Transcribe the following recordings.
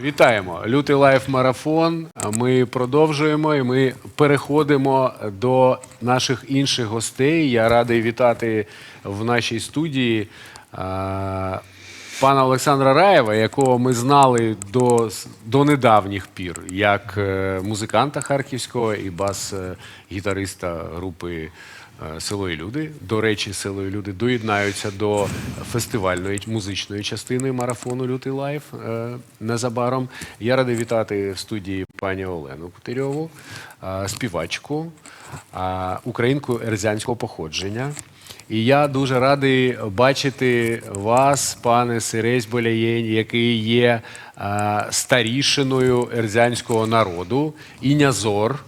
Вітаємо! Лютий лайф марафон. Ми продовжуємо і ми переходимо до наших інших гостей. Я радий вітати в нашій студії е, пана Олександра Раєва, якого ми знали до, до недавніх пір, як е, музиканта харківського і бас-гітариста групи. Е, Село і люди. До речі, село і люди доєднаються до фестивальної музичної частини марафону Лютий Лайф е, незабаром. Я радий вітати в студії пані Олену Кутирьову, е, співачку, українку ерзянського походження. І я дуже радий бачити вас, пане Сиресь Боляєнь, який є старішиною ерзянського народу, і Нязор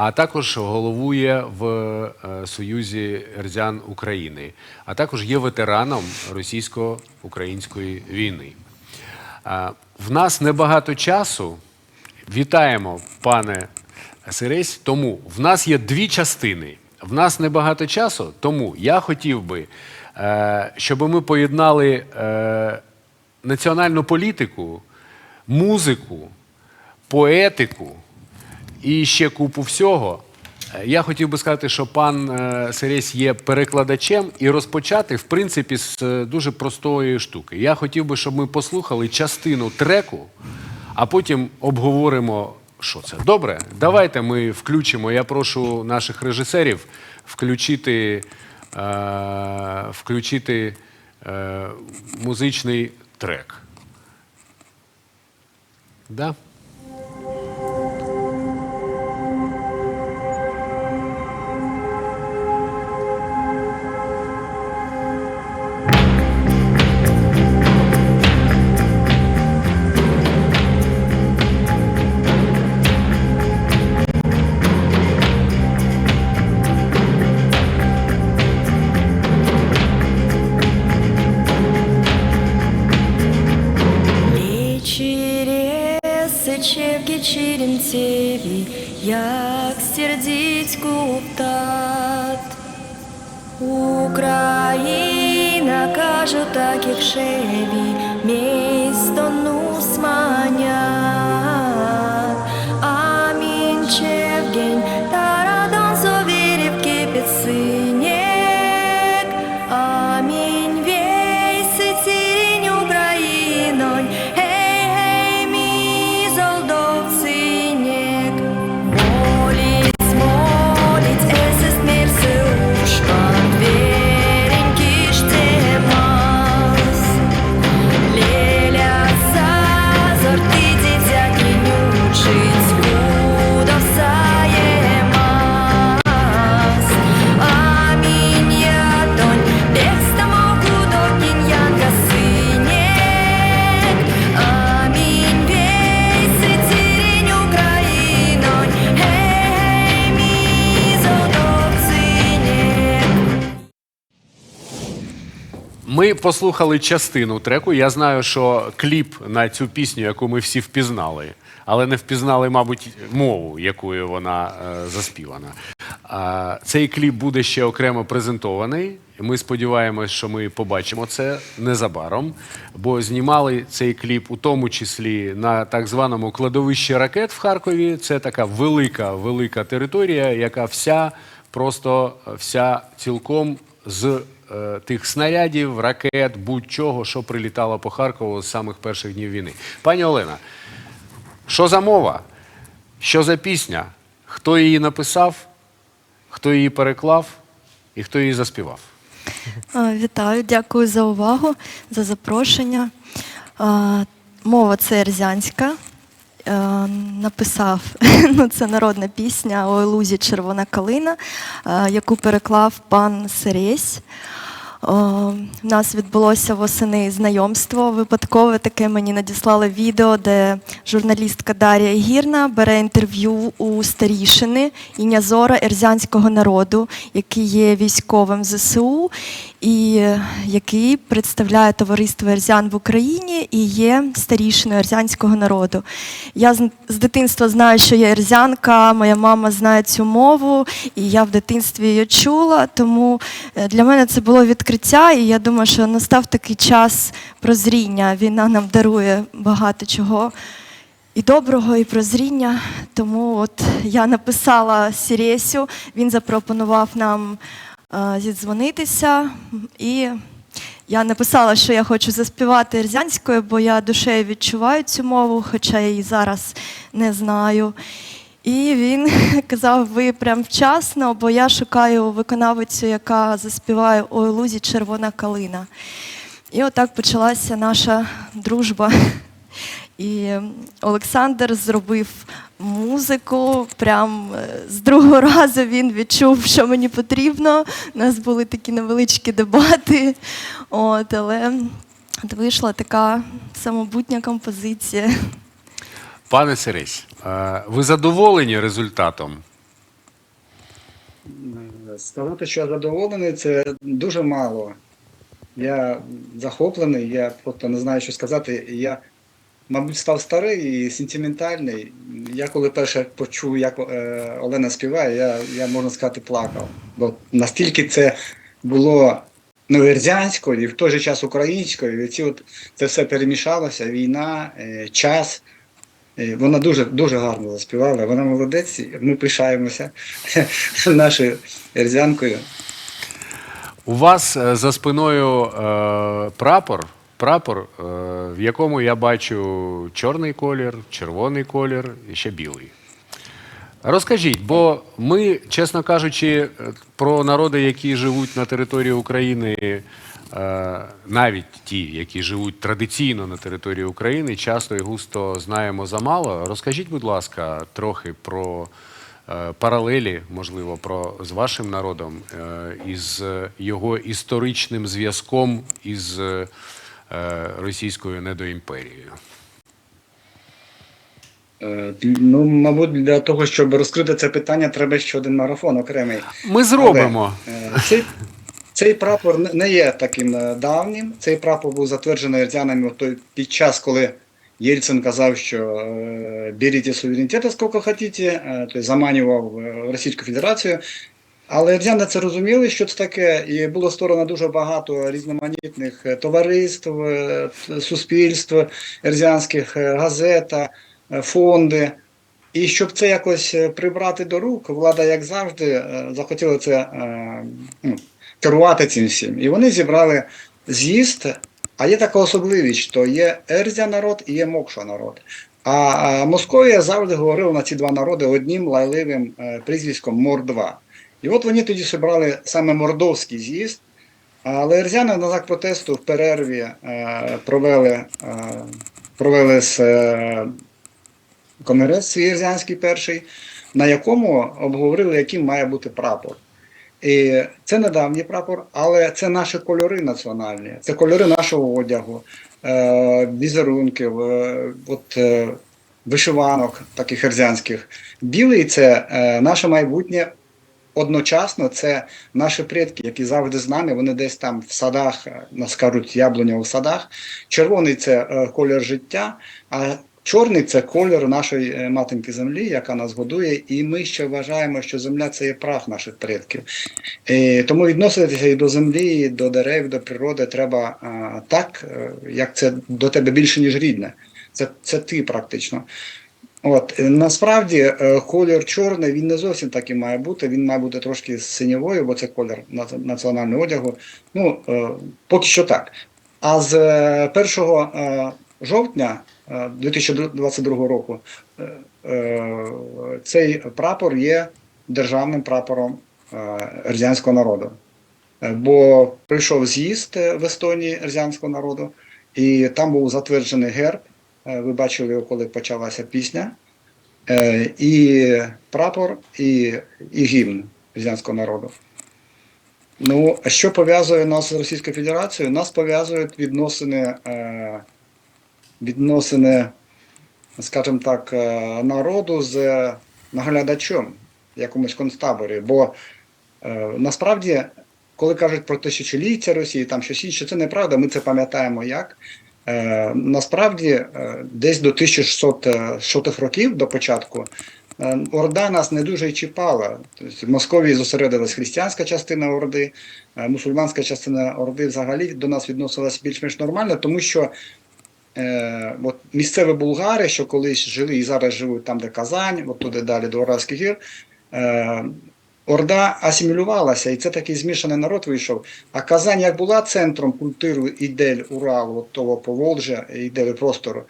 а також головує в е, Союзі Ерзян України, а також є ветераном російсько-української війни. В нас небагато часу. Вітаємо, пане Сиресь. Тому в нас є дві частини. В нас небагато часу, тому я хотів би, е, щоб ми поєднали е, національну політику, музику, поетику і ще купу всього. Е, Я хотів би сказати, що пан е, Сересь є перекладачем і розпочати, в принципі, з е, дуже простої штуки. Я хотів би, щоб ми послухали частину треку, а потім обговоримо, що це. Добре, давайте ми включимо. Я прошу наших режисерів включити, включити музичний трек. Да? Череси, тебе, як сердітьку птат. Україна, кажу, так як шеві, місто нусманят. Послухали частину треку. Я знаю, що кліп на цю пісню, яку ми всі впізнали, але не впізнали, мабуть, мову, якою вона е, заспівана. А, цей кліп буде ще окремо презентований. Ми сподіваємось, що ми побачимо це незабаром, бо знімали цей кліп у тому числі на так званому кладовищі ракет в Харкові. Це така велика, велика територія, яка вся просто вся цілком з е, тих снарядів, ракет, будь-чого, що прилітало по Харкову з самих перших днів війни. Пані Олена, що за мова? Що за пісня? Хто її написав, хто її переклав і хто її заспівав? Вітаю, дякую за увагу, за запрошення. Мова це ерзянська. Е, Написав ну, це народна пісня «Ой лузі червона калина, е, яку переклав пан Сересь. У нас відбулося восени знайомство. Випадкове таке мені надіслали відео, де журналістка Дар'я Гірна бере інтерв'ю у старішини Інязора Ерзянського народу, який є військовим ЗСУ і е, який представляє товариство Ерзян в Україні і є старішиною ерзянського народу. Я з, з дитинства знаю, що я ерзянка, моя мама знає цю мову, і я в дитинстві її чула, тому е, для мене це було відкриття. Відкриття, і я думаю, що настав такий час прозріння. Війна нам дарує багато чого і доброго, і прозріння. Тому от я написала Сірєсю, він запропонував нам е, зідзвонитися, і я написала, що я хочу заспівати ерзянською, бо я душею відчуваю цю мову, хоча я її зараз не знаю. І він казав: ви прям вчасно, бо я шукаю виконавицю, яка заспіває «Ой, лузі червона калина. І отак почалася наша дружба. І Олександр зробив музику. Прям е, з другого разу він відчув, що мені потрібно. У нас були такі невеличкі дебати. От, але вийшла така самобутня композиція. Пане Сересь, е, ви задоволені результатом? Сказати, що я задоволений, це дуже мало. Я захоплений, я просто не знаю, що сказати. Я, мабуть, став старий і сентиментальний. Я коли перше почув, як е, Олена співає, я, я можна сказати, плакав. Бо настільки це було неверзянською і в той же час українською. І ці от, це все перемішалося, війна, е, час. Е, Вона дуже дуже гарно заспівала, вона молодець, ми пишаємося нашою ерзянкою. У вас е, за спиною е, прапор, прапор, е, в якому я бачу чорний колір, червоний колір і ще білий. Розкажіть, бо ми, чесно кажучи, е, про народи, які живуть на території України, навіть ті, які живуть традиційно на території України, часто і густо знаємо замало. Розкажіть, будь ласка, трохи про е, паралелі, можливо, про з вашим народом, е, із е, його історичним зв'язком із е, російською недоімперією. Е, Ну, мабуть, для того, щоб розкрити це питання, треба ще один марафон окремий. Ми зробимо. Е, Цей, цей прапор не- є таким е, давнім. Цей прапор був затверджений той під час, коли Єльцин казав, що е, беріть суверенітет, скільки хочете, е, тобто заманював Російську Федерацію. Але ерзяни це розуміли, що це таке, і було створено дуже багато різноманітних товариств, суспільств, ерзянських газета, е, фонди. І щоб це якось прибрати до рук, влада, як завжди, захотіла це ну, керувати цим всім. І вони зібрали з'їзд. А є така особливість, що є Ерзя народ і є Мокша народ. А Московія завжди говорила на ці два народи одним лайливим е, прізвиськом Мор-2. І от вони тоді зібрали саме мордовський з'їзд. Але ерзяни на знак протесту в перерві е, провели, е, провели з конгрес свій ерзянський перший, на якому обговорили, яким має бути прапор. І це недавній прапор, але це наші кольори національні, це кольори нашого одягу, е, візерунків, е, от, е, вишиванок таких ерзянських. Білий це наше майбутнє. Одночасно це наші предки, які завжди з нами, вони десь там в садах, нас кажуть, яблуня в садах. Червоний це колір життя, а чорний це колір нашої е, матінки землі, яка нас годує, і ми ще вважаємо, що земля це є прах наших предків. І тому відноситися і до землі, і до дерев, і до природи треба так, е, як це до тебе більше, ніж рідне. Це, це ти практично. От е, насправді е, колір чорний він не зовсім так і має бути. Він має бути трошки синьовою, бо це колір національного одягу. Ну е, поки що так. А з е, 1 е, жовтня е, 2022 року е, е, цей прапор є державним прапором е, ерзянського народу. Е, Бо прийшов з'їзд е, в Естонії ерзянського народу, і там був затверджений герб. Е, Ви бачили коли почалася пісня. Е, І прапор, і, і гімн ерзянського народу. Ну, що пов'язує нас з Російською Федерацією? Нас пов'язують відносини, е, відносини, скажімо так, е, народу з наглядачем в якомусь концтаборі. Бо е, насправді, коли кажуть про тисячоліття Росії, там щось інше, це неправда, ми це пам'ятаємо як. Е, насправді, е, десь до 1600 років до початку е, Орда нас не дуже чіпала. Тобто в Московії зосередилась християнська частина Орди, е, мусульманська частина Орди взагалі до нас відносилась більш-менш нормально, тому що е, от місцеві булгари, що колись жили і зараз живуть там, де Казань, от туди далі до Уральських гір, е, Орда асимілювалася, і це такий змішаний народ вийшов. А Казань як була центром культури ідель Уралу, от того Поволжя, іделі простору,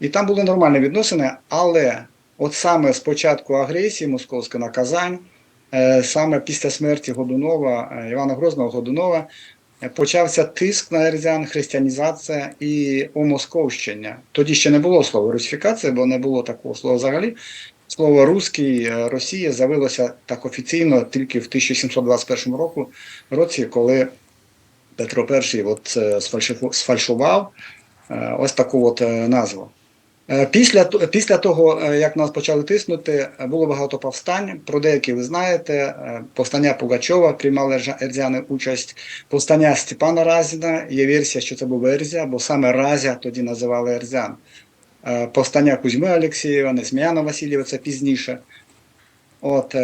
і там були нормальні відносини, але от саме з початку агресії московської на Казань, е, саме після смерті Годунова, е, Івана Грозного Годунова, почався тиск на ерзян, християнізація і омосковщення. Тоді ще не було слова русифікація, бо не було такого слова взагалі. Слово «русський», е, Росія з'явилося так офіційно тільки в 1721 року, році, коли Петро І от, е, сфальшував е, ось таку от назву. Е, Після, після того, е, як нас почали тиснути, е, було багато повстань. Про деякі ви знаєте. Повстання Пугачова приймали ерзяни участь. Повстання Степана Разіна. Є версія, що це був Ерзя, бо саме Разя тоді називали Ерзян. Повстання Кузьми Олексієва, Несміяна Васильєва, це пізніше. От,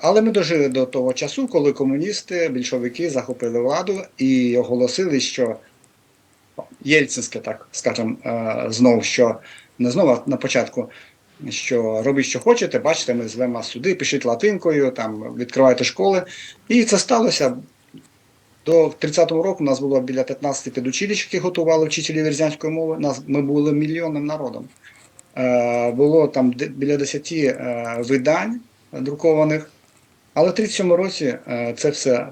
але ми дожили до того часу, коли комуністи, більшовики захопили владу і оголосили, що єльцинське, так скажемо, знову, що не знову, на початку, що робіть, що хочете, бачите, ми звемо вас сюди, пишіть латинкою, там відкривайте школи. І це сталося. До 30-го року у нас було біля 15 підучилищ, які готували вчителів вірзянської мови. Нас, ми були мільйонним народом. Е, було там біля 10 е, видань друкованих. Але в 37 році е, це все,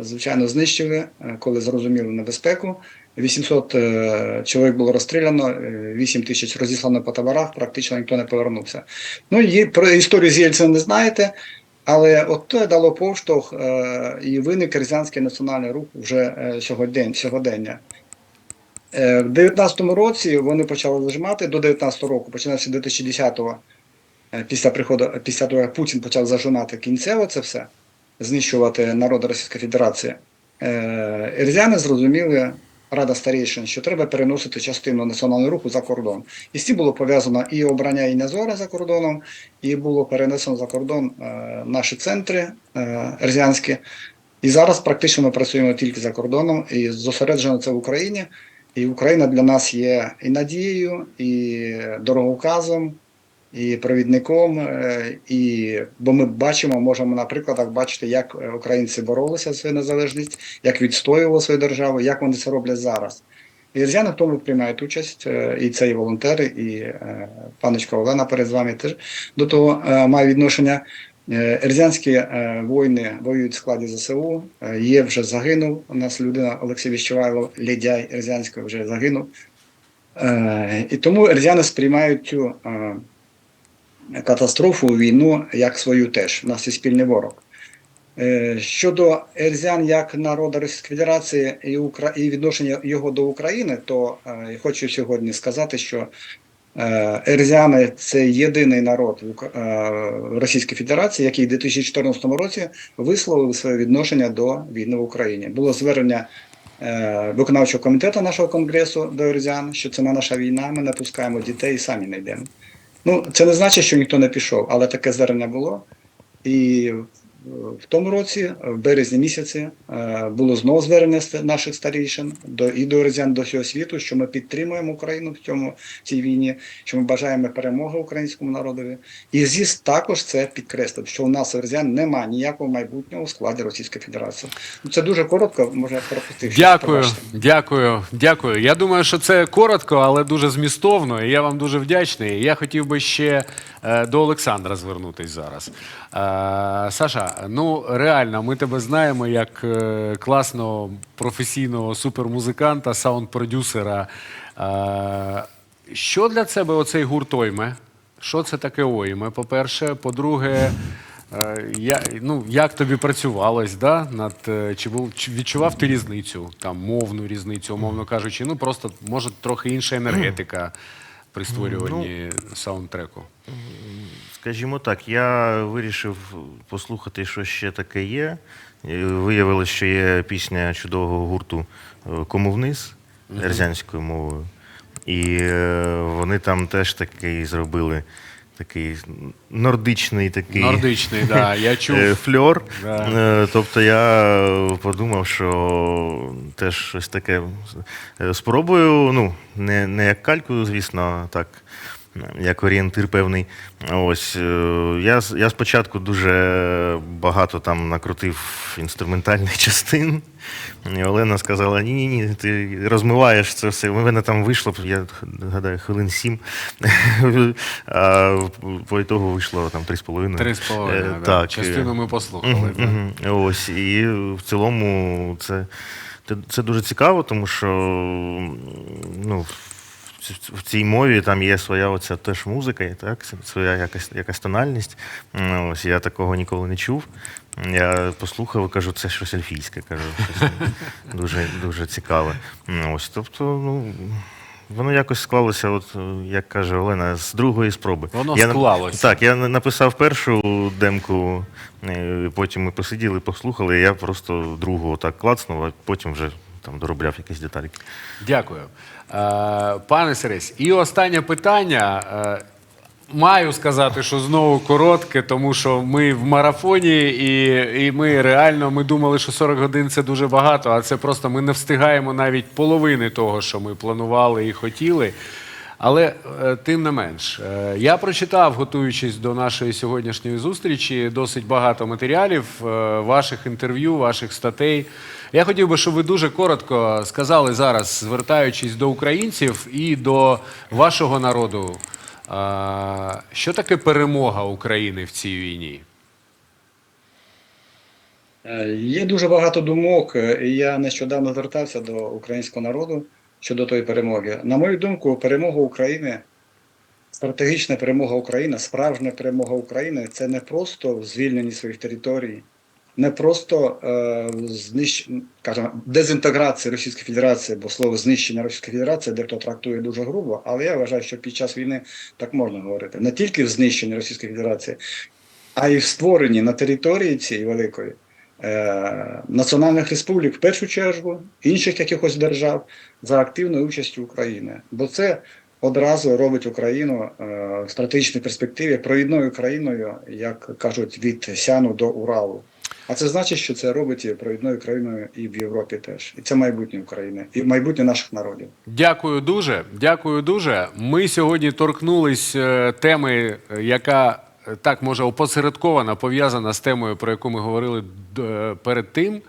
звичайно, знищили, е, коли зрозуміли небезпеку. 800 е, чоловік було розстріляно, е, 8 тисяч розіслано по таборах, практично ніхто не повернувся. Ну, є, про історію з Єльцем не знаєте, але от це дало поштовх е, і виник Рязанський національний рух вже е, сьогодення. Е, в 19-му році вони почали зажимати, до 19-го року, починаючи з 2010-го, е, після приходу, після того, як Путін почав зажимати кінцево це все, знищувати народ Російської Федерації, е, ерзяни зрозуміли, Рада старейшин, що треба переносити частину національного руху за кордон. І з цим було пов'язано і обрання і Інязора за кордоном, і було перенесено за кордон е, наші центри е, ерзянські. І зараз практично ми працюємо тільки за кордоном, і зосереджено це в Україні. І Україна для нас є і надією, і дороговказом, і провідником. е, І, бо ми бачимо, можемо на прикладах бачити, як е, українці боролися за свою незалежність, як відстоювали свою державу, як вони це роблять зараз. І в тому приймають участь, е, і це і волонтери, і паночка Олена перед вами теж до того має відношення. Ерзянські воїни воюють в складі ЗСУ. Є вже загинув. У нас людина Олексій Віщевайло, лідяй Ерзянського, вже загинув. І тому ерзяни сприймають цю катастрофу, війну як свою теж. У нас є спільний ворог. Е, Щодо ерзян як народу Російської Федерації і, Укра... і відношення його до України, то е, хочу сьогодні сказати, що Е, Ерзяни це єдиний народ в е, Російській Федерації, який у 2014 році висловив своє відношення до війни в Україні. Було звернення е, виконавчого комітету нашого конгресу до Ерзян, що це не наша війна, ми не пускаємо дітей і самі не йдемо. Ну, це не значить, що ніхто не пішов, але таке звернення було. І в тому році, в березні місяці, е, було знову звернення наших старішин до і до Ерзян, до всього світу, що ми підтримуємо Україну в цьому в цій війні, що ми бажаємо перемоги українському народові. І ЗІС також це підкреслив, що у нас Ерзян немає ніякого майбутнього у складі Російської Федерації. Ну це дуже коротко, може я пропустив. Дякую, дякую, дякую. Я думаю, що це коротко, але дуже змістовно. І я вам дуже вдячний. Я хотів би ще е, до Олександра звернутись зараз. Е, Ну реально, ми тебе знаємо як е, класного професійного супермузиканта, саунд-продюсера. Що для тебе оцей гурт Ойме? Що це таке Ойме? По-перше, по-друге, Е, Я, ну, як тобі працювалось, да, над, е, чи, був, чи відчував ти різницю, там, мовну різницю, умовно кажучи, ну просто може трохи інша енергетика при створюванні саундтреку. Скажімо так, я вирішив послухати, що ще таке є. І Виявилось, що є пісня чудового гурту е, Кому вниз ерзянською мовою. І е, вони там теж такий зробили такий нордичний такий. Нордичний, да, я чув. е, Фльор. Да. Е, Тобто я подумав, що теж щось таке е, спробую. Ну, не, не як кальку, звісно, так, як орієнтир певний. Ось е, я, я спочатку дуже багато там накрутив інструментальних частин. І Олена сказала: ні, ні, ні, ти розмиваєш це все. У мене там вийшло, я гадаю, хвилин сім. А по ітогу вийшло там три з половиною. Три з половиною. Е. Так, Частину е, ми послухали. Да. Ось, і в цілому це, це, це дуже цікаво, тому що ну, в, цій мові там є своя оця теж музика, і так, своя якась, якась тональність. Ось, я такого ніколи не чув. Я послухав і кажу, це щось ельфійське, кажу, щось дуже, дуже цікаве. Ось, тобто, ну. Воно якось склалося, от як каже Олена, з другої спроби. Воно я, склалося. Так, я на- написав першу демку, е, потім ми посиділи, послухали, і я просто другу так клацнув, а потім вже там доробляв якісь деталі. Дякую. Е, Пане Сересь, і останнє питання. Е, Маю сказати, що знову коротке, тому що ми в марафоні, і, і ми реально ми думали, що 40 годин це дуже багато, а це просто ми не встигаємо навіть половини того, що ми планували і хотіли. Але е, тим не менш, е, я прочитав, готуючись до нашої сьогоднішньої зустрічі, досить багато матеріалів, ваших інтерв'ю, ваших статей. Я хотів би, щоб ви дуже коротко сказали зараз, звертаючись до українців і до вашого народу, е, що таке перемога України в цій війні? Е, Є дуже багато думок, е, і я нещодавно звертався до українського народу щодо тої перемоги. На мою думку, перемога України, стратегічна перемога України, справжня перемога України це не просто в звільненні своїх територій, не просто е, знищ... кажемо, дезінтеграція Російської Федерації, бо слово знищення Російської Федерації дехто трактує дуже грубо, але я вважаю, що під час війни так можна говорити. Не тільки в знищенні Російської Федерації, а й в створенні на території цієї великої е, національних республік, в першу чергу, інших якихось держав за активною участю України. Бо це одразу робить Україну е, в стратегічній перспективі провідною країною, як кажуть, від Сяну до Уралу. А це значить, що це робить провідною країною і в Європі теж. І це майбутнє України, і майбутнє наших народів. Дякую дуже. Дякую дуже. Ми сьогодні торкнулись е, теми, е, яка е, так може опосередковано пов'язана з темою, про яку ми говорили перед тим.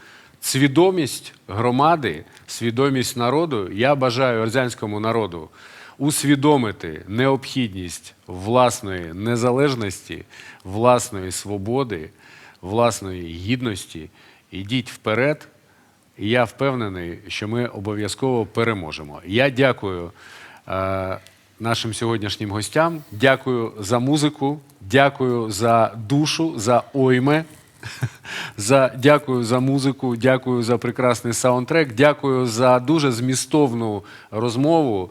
Свідомість громади, свідомість народу. Я бажаю орзянському народу усвідомити необхідність власної незалежності, власної свободи, власної гідності. Ідіть вперед. І я впевнений, що ми обов'язково переможемо. Я дякую е, нашим сьогоднішнім гостям. Дякую за музику, дякую за душу, за ойме. За, дякую за музику, дякую за прекрасний саундтрек, дякую за дуже змістовну розмову,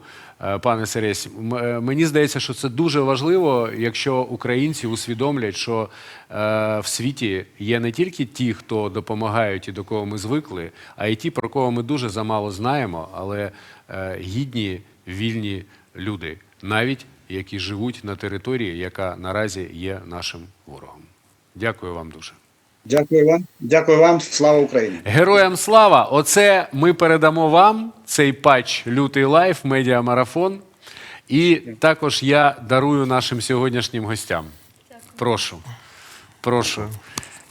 пане Сересь. Е, Мені здається, що це дуже важливо, якщо українці усвідомлять, що е, в світі є не тільки ті, хто допомагають і до кого ми звикли, а й ті, про кого ми дуже замало знаємо, але е, гідні, вільні люди, навіть які живуть на території, яка наразі є нашим ворогом. Дякую вам дуже. Дякую вам. Дякую вам. Слава Україні! Героям слава! Оце ми передамо вам цей патч Лютий лайф, медіамарафон. І також я дарую нашим сьогоднішнім гостям. Прошу. Прошу.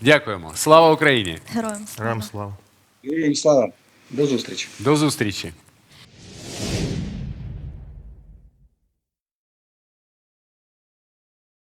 Дякуємо. Слава Україні! Героям слава. Героям слава. Героям слава! До зустрічі! До зустрічі!